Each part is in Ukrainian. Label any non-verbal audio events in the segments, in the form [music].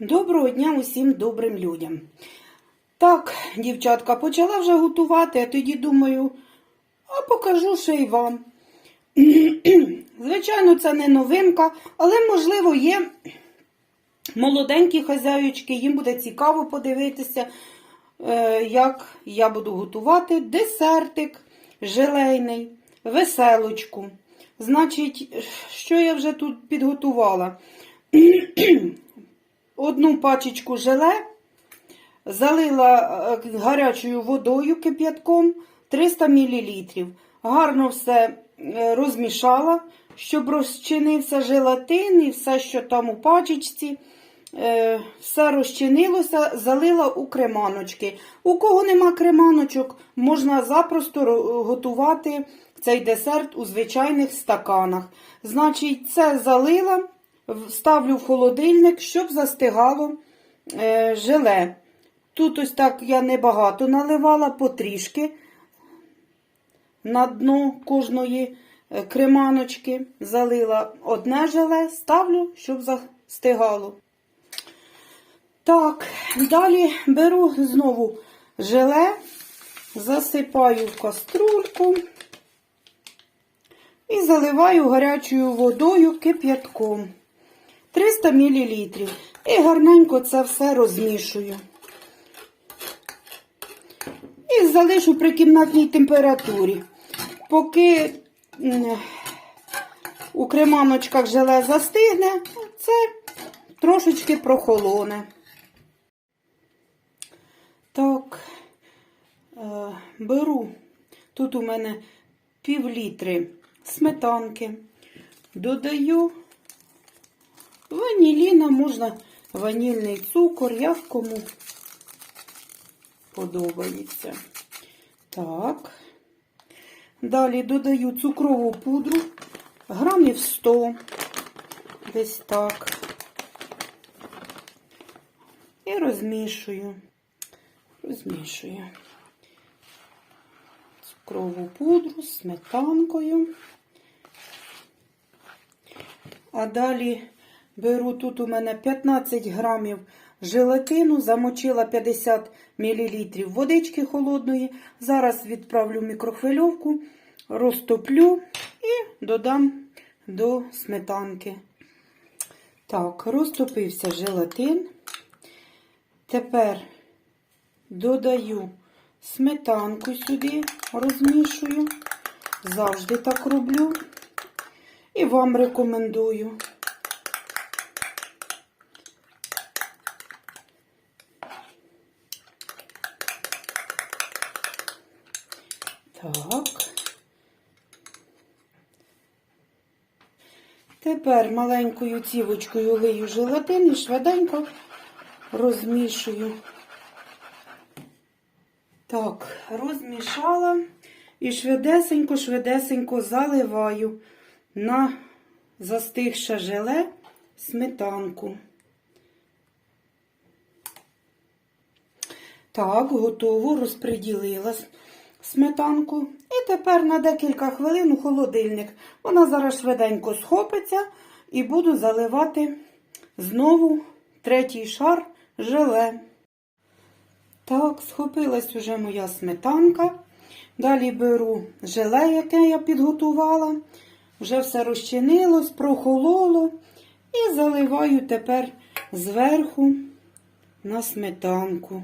Доброго дня усім добрим людям. Так, дівчатка, почала вже готувати, а тоді думаю, а покажу ще й вам. [clears throat] Звичайно, це не новинка, але, можливо, є молоденькі хазяючки, їм буде цікаво подивитися, е, як я буду готувати десертик желейний, веселочку. Значить, що я вже тут підготувала? [clears throat] Одну пачечку желе залила е, гарячою водою кип'ятком 300 мл. Гарно все е, розмішала, щоб розчинився желатин і все, що там у пачечці. Е, Все розчинилося, залила у креманочки. У кого нема креманочок, можна запросто готувати цей десерт у звичайних стаканах. Значить, це залила, ставлю в холодильник, щоб застигало е, желе. Тут ось так я небагато наливала потрішки на дно кожної е, креманочки. Залила одне желе, ставлю, щоб застигало. Так, далі беру знову желе, засипаю в каструльку і заливаю гарячою водою кип'ятком 300 мл. І гарненько це все розмішую. І залишу при кімнатній температурі. Поки у креманочках желе застигне, це трошечки прохолоне. Так, е, беру. Тут у мене пів літри сметанки. Додаю ваніліна, можна ванільний цукор, як кому подобається. Так. Далі додаю цукрову пудру, грамів 100, десь так. І розмішую. Розмішую цукрову пудру з сметанкою. А далі беру тут у мене 15 грамів желатину, замочила 50 мл водички холодної. Зараз відправлю мікрохвильовку, розтоплю і додам до сметанки. Так, розтопився желатин. Тепер додаю сметанку сюди, розмішую. Завжди так роблю. І вам рекомендую. Так. Тепер маленькою цівочкою лию желатин і швиденько розмішую. Так, розмішала і швидесенько, швидесенько заливаю на застигше желе сметанку. Так, готово, розподілила сметанку. І тепер на декілька хвилин у холодильник. Вона зараз швиденько схопиться і буду заливати знову третій шар желе. Так, схопилась уже моя сметанка. Далі беру желе, яке я підготувала. Вже все розчинилось, прохололо. І заливаю тепер зверху на сметанку.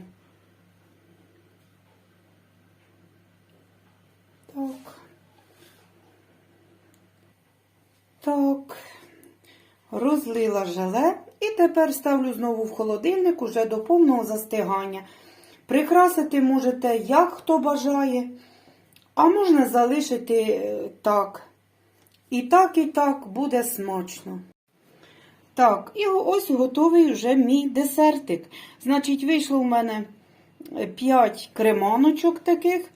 Так. Так. Розлила желе і тепер ставлю знову в холодильник уже до повного застигання. Прикрасити можете, як хто бажає, а можна залишити е, так. І так, і так буде смачно. Так, і ось готовий вже мій десертик. Значить, вийшло в мене 5 креманочок таких.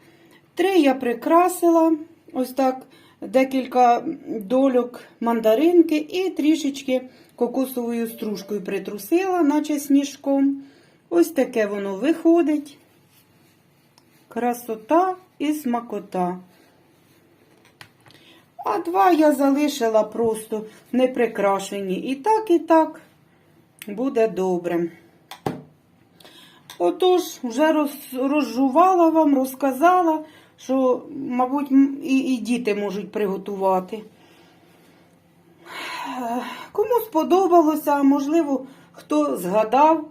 Три я прикрасила, ось так, декілька дольок мандаринки і трішечки кокосовою стружкою притрусила, наче сніжком. Ось таке воно виходить. Красота і смакота. А два я залишила просто не прикрашені. І так, і так буде добре. Отож, вже роз, розжувала вам, розказала, що, мабуть, і, і діти можуть приготувати. Кому сподобалося, можливо, хто згадав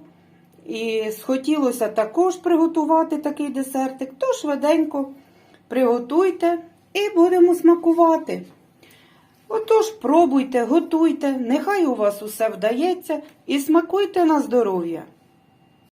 і схотілося також приготувати такий десертик, то швиденько приготуйте і будемо смакувати. Отож, пробуйте, готуйте, нехай у вас усе вдається і смакуйте на здоров'я.